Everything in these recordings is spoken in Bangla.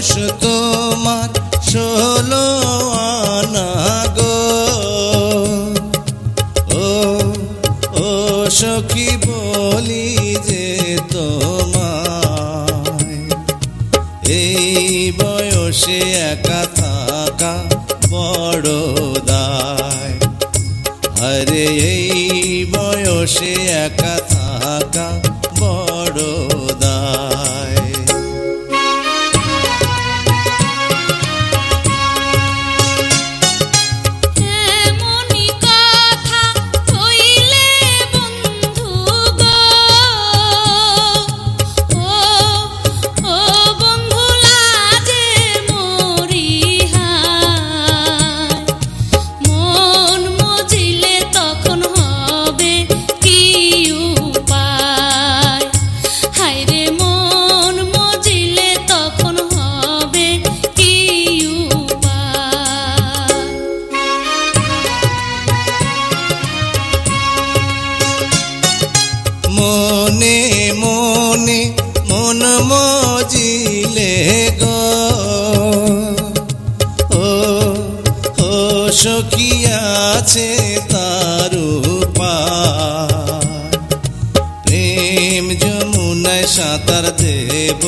দোষ তোমার ষোলো আনা ও ও সখী বলি যে তোমায়। এই বয়সে একা থাকা বড় দায়। আরে এই বয়সে একা থাকা মনে, মন মজিলে গো। ও ও সখী আছে তার প্রেম যমুনায় সাঁতার দেব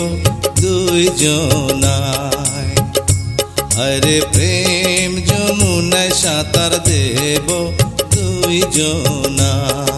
দুই জনায় আরে প্রেম যমুনায় সাঁতার দেব দুই জনায়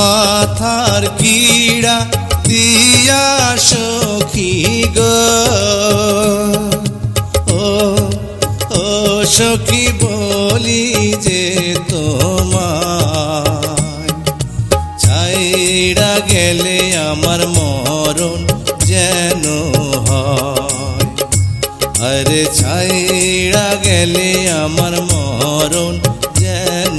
মাথার কিড়া দিয়া সখী গো। ও ও সখী বলি যে তোমায়, ছাইড়া গেলে আমার মরণ যেন আরে ছাইড়া গেলে আমার মরণ যেন